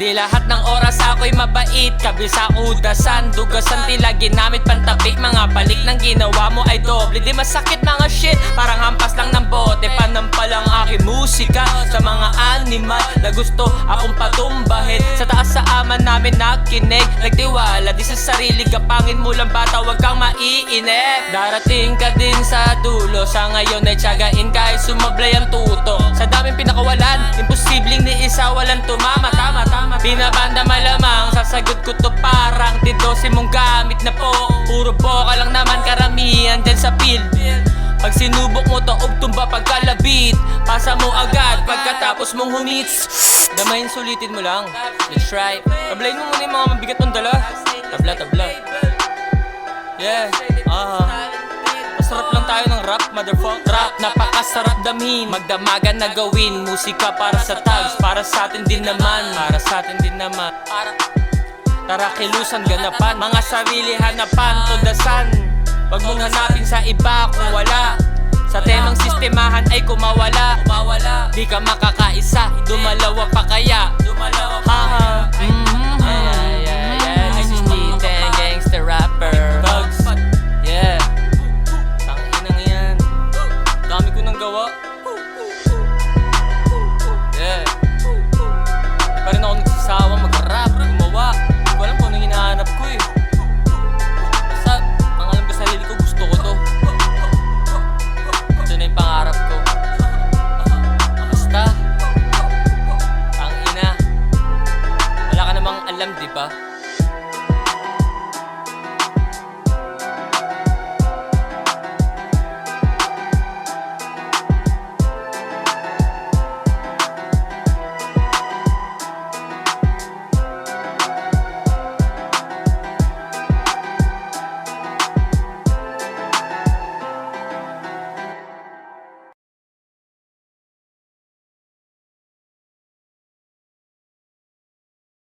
Di lahat ng oras ako'y mabait Kabisa udasan, dugasan tila ginamit pantapik Mga balik ng ginawa mo ay doble Di masakit mga shit, parang animal na gusto akong patumbahin. Sa taas sa ama namin nakinig Nagtiwala di sa sarili. Kapangin mo lang bata, wag kang maiinip. Darating ka din sa dulo Sa ngayon ay tiyagain kahit sumablay ang tuto. Sa daming pinakawalan Imposibleng ni isa walang tumama. Tama, tama Binabanda malamang Sasagot ko to parang Didose mong gamit na po. Puro boka lang naman karamihan dyan sa field pag sinubok mo to, tumba pagkalabit. Pasa mo agad pagkatapos mong humits. Damahin sulitin mo lang. Let's try. Tablayin mo muna yung mga mabigat mong dala. Tabla, tabla. Yeah, aha Masarap lang tayo ng rap, motherfucker Rap, napakasarap damhin. Magdamagan na gawin Musika para sa tags. Para sa atin din naman Para sa atin din naman. Tara kilusan ganapan. Mga sarili hanapan Tudasan Wag mong hanapin sa iba kung wala. Sa temang sistemahan ay kumawala. Di ka makakaisa Dumalawa pa kaya. Dumalawa pa kaya